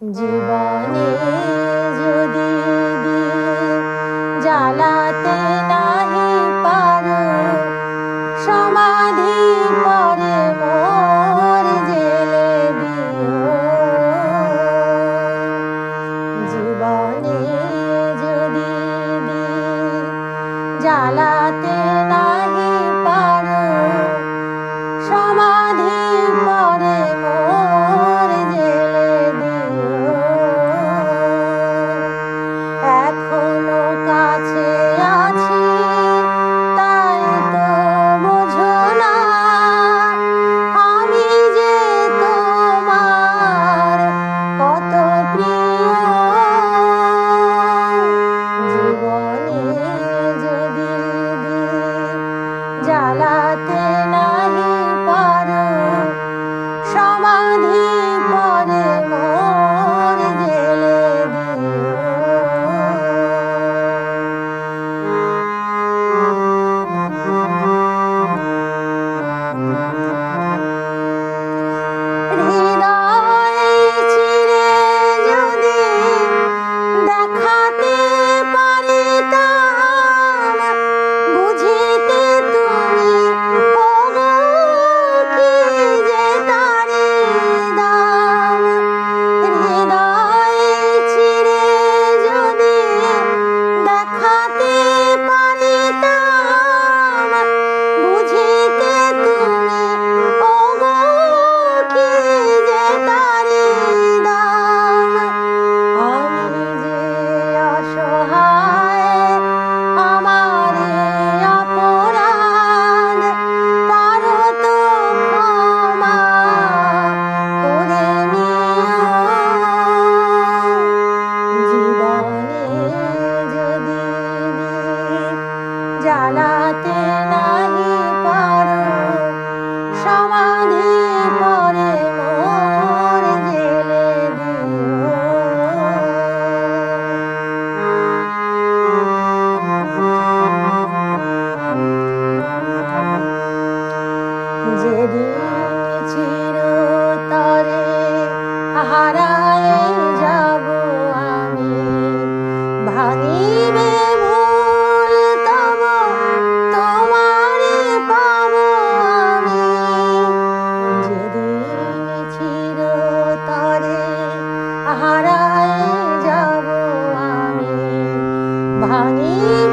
জীবনে যদি জ্বালাতে নাহি পারো, সমাধি পরে মোর জেলে জীবনে যদি জ্বালাতে নাহি পারো, সমাধি পরে couple Amén.